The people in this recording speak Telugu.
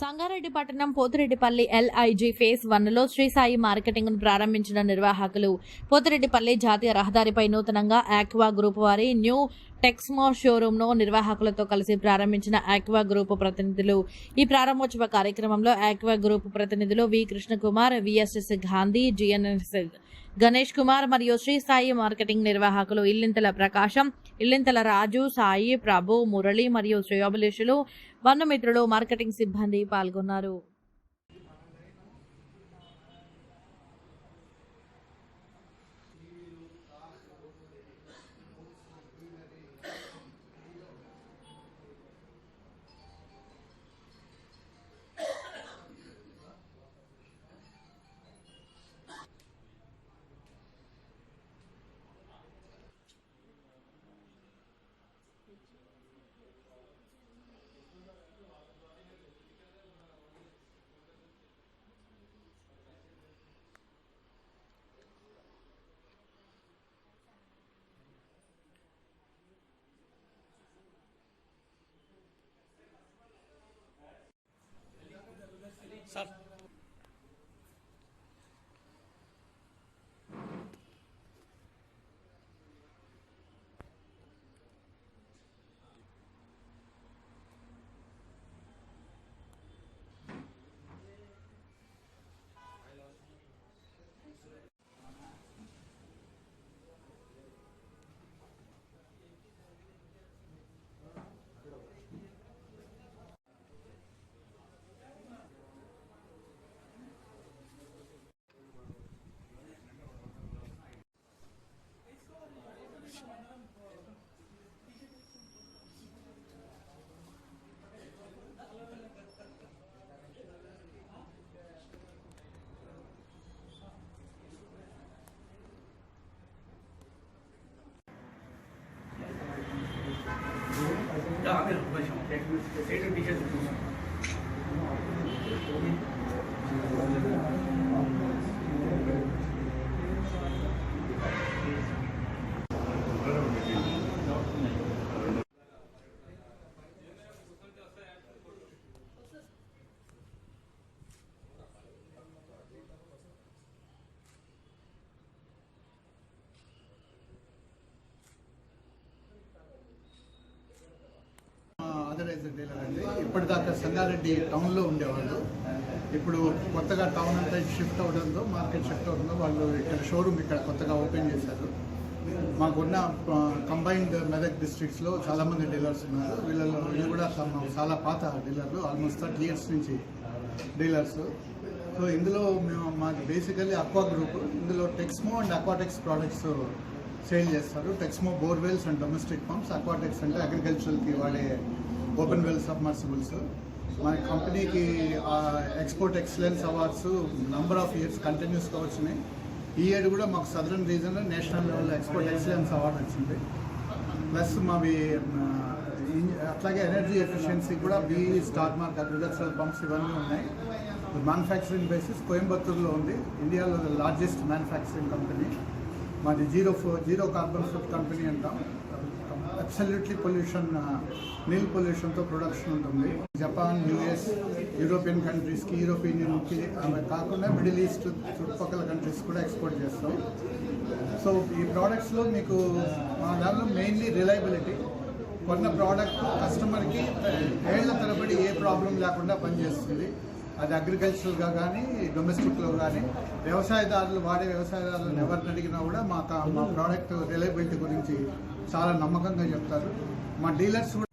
సంగారెడ్డి పట్టణం పోతిరెడ్డిపల్లి ఎల్ఐజీ ఫేస్ వన్లో శ్రీ సాయి మార్కెటింగ్ను ప్రారంభించిన నిర్వాహకులు పోతిరెడ్డిపల్లి జాతీయ రహదారిపై నూతనంగా ఆక్వా గ్రూప్ వారి న్యూ టెక్స్మో షోరూమ్ను నిర్వాహకులతో కలిసి ప్రారంభించిన ఆక్వా గ్రూప్ ప్రతినిధులు. ఈ ప్రారంభోత్సవ కార్యక్రమంలో ఆక్వా గ్రూప్ ప్రతినిధులు V. Krishnakumar VSS Gandhi GNS Ganesh Kumar మరియు శ్రీ సాయి మార్కెటింగ్ నిర్వాహకులు ఇల్లింతల ప్రకాశం ఇల్లింతల రాజు సాయి ప్రభు మురళి మరియు శ్రేయోభిలేషులు బంధుమిత్రులు మార్కెటింగ్ సిబ్బంది పాల్గొన్నారు. சார் আমাদের হবে সমস্যা। এটা বিশেষ డీలర్ అండి ఇప్పటిదాకా సంగారెడ్డి టౌన్లో ఉండేవాళ్ళు. ఇప్పుడు కొత్తగా టౌన్ అంతా షిఫ్ట్ అవడంతో మార్కెట్ షిఫ్ట్ అవడంతో వాళ్ళు ఇక్కడ షోరూమ్ ఇక్కడ కొత్తగా ఓపెన్ చేశారు. మాకున్న కంబైన్డ్ మెదక్ డిస్ట్రిక్ట్స్లో చాలామంది డీలర్స్ ఉన్నారు. వీళ్ళలో వీళ్ళు కూడా చాలా పాత డీలర్లు ఆల్మోస్ట్ థర్టీ ఇయర్స్ నుంచి డీలర్స్. సో ఇందులో మేము మాది బేసికల్లీ అక్వా గ్రూప్. ఇందులో Texmo and Aquatex products sale చేస్తారు. Texmo borewells and domestic pumps Aquatex అంటే అగ్రికల్చర్కి వాడే ఓపెన్ వెల్ సబ్మర్సిబుల్స్ మన కంపెనీకి export excellence awards number of years కంటిన్యూస్గా వచ్చినాయి ఈ ఇయర్ కూడా మాకు southern రీజన్లో national level export excellence award వచ్చింది. ప్లస్ మావి అట్లాగే ఎనర్జీ ఎఫిషియన్సీ కూడా B star mark agricultural pumps ఇవన్నీ ఉన్నాయి. మ్యానుఫ్యాక్చరింగ్ బేసిస్ కోయంబత్తూరులో ఉంది. ఇండియాలో లార్జెస్ట్ మ్యానుఫ్యాక్చరింగ్ కంపెనీ మాది జీరో ఫో జీరో కార్బన్ ఫుడ్ కంపెనీ అంటాం. అబ్సల్యూట్లీ పొల్యూషన్ నీల్ పొల్యూషన్తో ప్రొడక్షన్ ఉంటుంది. జపాన్ యుఎస్ యూరోపియన్ కంట్రీస్కి యూరోపియన్ యూనియన్కి అవి కాకుండా మిడిల్ ఈస్ట్ చుట్టుపక్కల కంట్రీస్ కూడా ఎక్స్పోర్ట్ చేస్తాం. సో ఈ ప్రోడక్ట్స్లో మీకు మా దానిలో మెయిన్లీ రిలయబిలిటీ కొన్న ప్రోడక్ట్ కస్టమర్కి ఏళ్ళ తరబడి ఏ ప్రాబ్లం లేకుండా పనిచేస్తుంది. అది అగ్రికల్చరల్గా కానీ డొమెస్టిక్లో కానీ వ్యవసాయదారులు వాడే వ్యవసాయదారులను ఎవరిని అడిగినా కూడా మా మా ప్రోడక్ట్ రిలయబిలిటీ గురించి చాలా నమ్మకంగా చెప్తారు. మా డీలర్స్ కూడా